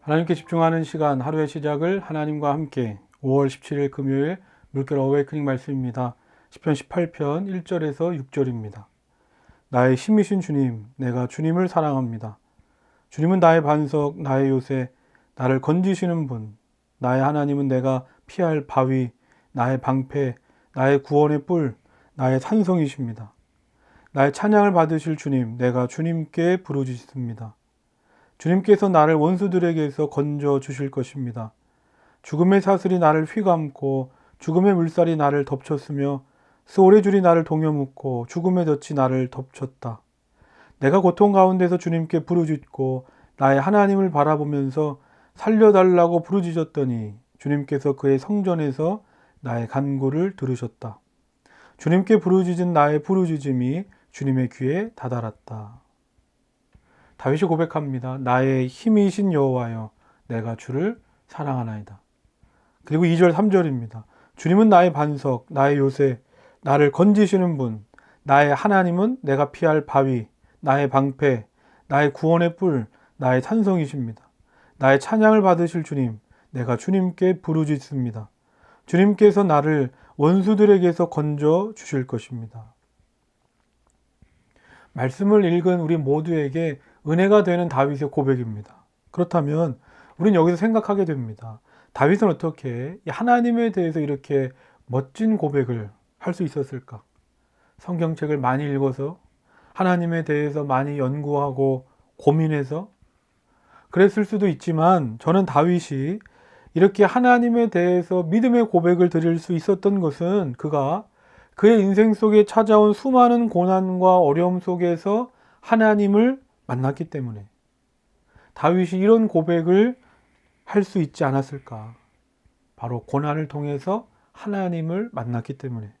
하나님께 집중하는 시간 하루의 시작을 하나님과 함께 5월 17일 금요일 물결 어웨이크닝 말씀입니다. 10편 18편 1절에서 6절입니다. 나의 힘이신 주님, 내가 주님을 사랑합니다. 주님은 나의 반석, 나의 요새, 나를 건지시는 분, 나의 하나님은 내가 피할 바위, 나의 방패, 나의 구원의 뿔, 나의 산성이십니다. 나의 찬양을 받으실 주님, 내가 주님께 부르짖습니다. 주님께서 나를 원수들에게서 건져 주실 것입니다. 죽음의 사슬이 나를 휘감고 죽음의 물살이 나를 덮쳤으며 수월의 줄이 나를 동여묶고 죽음의 덫이 나를 덮쳤다. 내가 고통 가운데서 주님께 부르짖고 나의 하나님을 바라보면서 살려달라고 부르짖었더니 주님께서 그의 성전에서 나의 간구를 들으셨다. 주님께 부르짖은 나의 부르짖음이 주님의 귀에 다다랐다. 다윗이 고백합니다. 나의 힘이신 여호와여 내가 주를 사랑하나이다. 그리고 2절 3절입니다. 주님은 나의 반석, 나의 요새, 나를 건지시는 분, 나의 하나님은 내가 피할 바위, 나의 방패, 나의 구원의 뿔, 나의 찬성이십니다. 나의 찬양을 받으실 주님, 내가 주님께 부르짖습니다. 주님께서 나를 원수들에게서 건져 주실 것입니다. 말씀을 읽은 우리 모두에게 은혜가 되는 다윗의 고백입니다. 그렇다면 우리는 여기서 생각하게 됩니다. 다윗은 어떻게 하나님에 대해서 이렇게 멋진 고백을 할 수 있었을까? 성경책을 많이 읽어서 하나님에 대해서 많이 연구하고 고민해서 그랬을 수도 있지만 저는 다윗이 이렇게 하나님에 대해서 믿음의 고백을 드릴 수 있었던 것은 그가 그의 인생 속에 찾아온 수많은 고난과 어려움 속에서 하나님을 만났기 때문에 다윗이 이런 고백을 할 수 있지 않았을까? 바로 고난을 통해서 하나님을 만났기 때문에.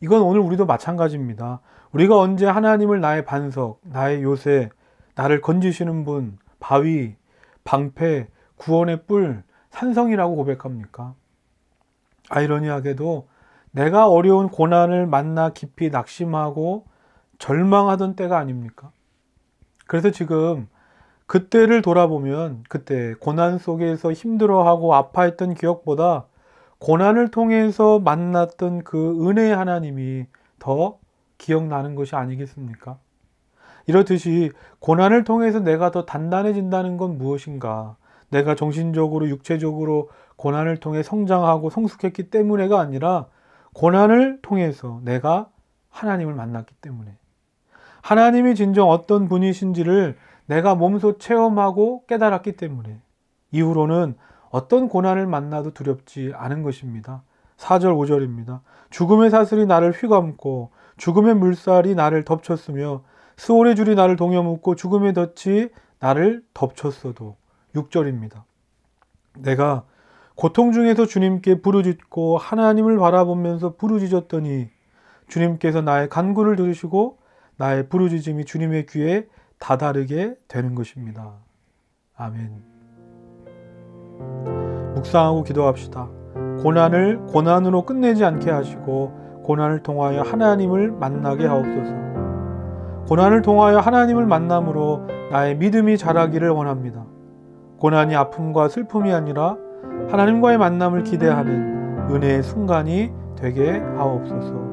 이건 오늘 우리도 마찬가지입니다. 우리가 언제 하나님을 나의 반석, 나의 요새, 나를 건지시는 분, 바위, 방패, 구원의 뿔, 산성이라고 고백합니까? 아이러니하게도 내가 어려운 고난을 만나 깊이 낙심하고 절망하던 때가 아닙니까? 그래서 지금 그때를 돌아보면 그때 고난 속에서 힘들어하고 아파했던 기억보다 고난을 통해서 만났던 그 은혜의 하나님이 더 기억나는 것이 아니겠습니까? 이렇듯이 고난을 통해서 내가 더 단단해진다는 건 무엇인가? 내가 정신적으로, 육체적으로 고난을 통해 성장하고 성숙했기 때문에가 아니라 고난을 통해서 내가 하나님을 만났기 때문에 하나님이 진정 어떤 분이신지를 내가 몸소 체험하고 깨달았기 때문에 이후로는 어떤 고난을 만나도 두렵지 않은 것입니다. 4절, 5절입니다. 죽음의 사슬이 나를 휘감고 죽음의 물살이 나를 덮쳤으며 수월의 줄이 나를 동여묶고 죽음의 덫이 나를 덮쳤어도 6절입니다. 내가 고통 중에서 주님께 부르짖고 하나님을 바라보면서 부르짖었더니 주님께서 나의 간구를 들으시고 나의 부르짖음이 주님의 귀에 다다르게 되는 것입니다. 아멘. 묵상하고 기도합시다. 고난을 고난으로 끝내지 않게 하시고 고난을 통하여 하나님을 만나게 하옵소서. 고난을 통하여 하나님을 만남으로 나의 믿음이 자라기를 원합니다. 고난이 아픔과 슬픔이 아니라 하나님과의 만남을 기대하는 은혜의 순간이 되게 하옵소서.